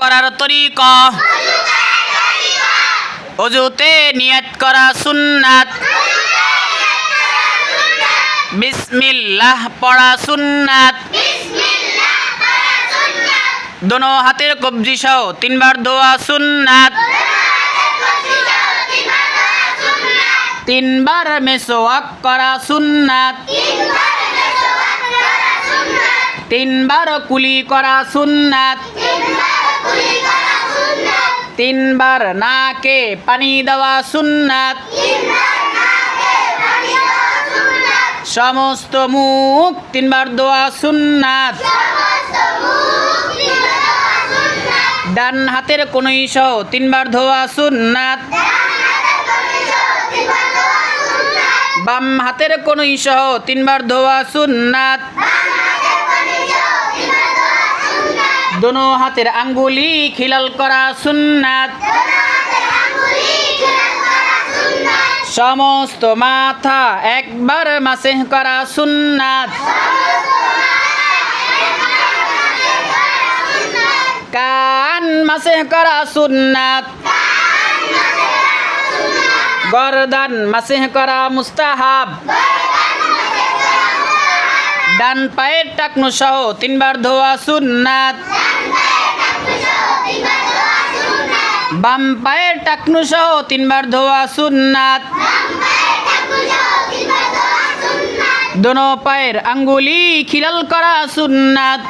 করার তরিক। অজুতে নিয়ত করা সুন্নাত। বিসমিল্লাহ পড়া সুন্নাত। দোনো হাতের কবজি সহ তিনবার দোয়া সুন্নাত। তিনবার মেসোয়াক করা সুন্নাত। তিনবার কুলি করা সুন্নাত। তিনবার নাকে পানি দেওয়া সুন্নাত। সমস্ত মুখ তিনবার দোয়া সুন্নাত। ডান হাতের কনুই সহ তিনবার ধোয়া সুন্নাত। বাম হাতের কনুই সহ তিনবার ধোয়া সুন্নাত। দোনো হাতের আঙ্গুলি খিলাল করা সুন্নাত। সমস্ত মাথা একবার মাসেহ করা সুন্নাত। কান মাসেহ করা সুন্নাত। গরদান মাসেহ করা মুস্তাহাব। ডান পায়ের টাকনু সহ তিনবার ধোয়া সুন্নাত। বাম পায়ের টাকনু সহ তিনবার ধোয়া সুন্নাত। দোনো পায়ের আঙ্গুলি খিলাল করা সুন্নাত।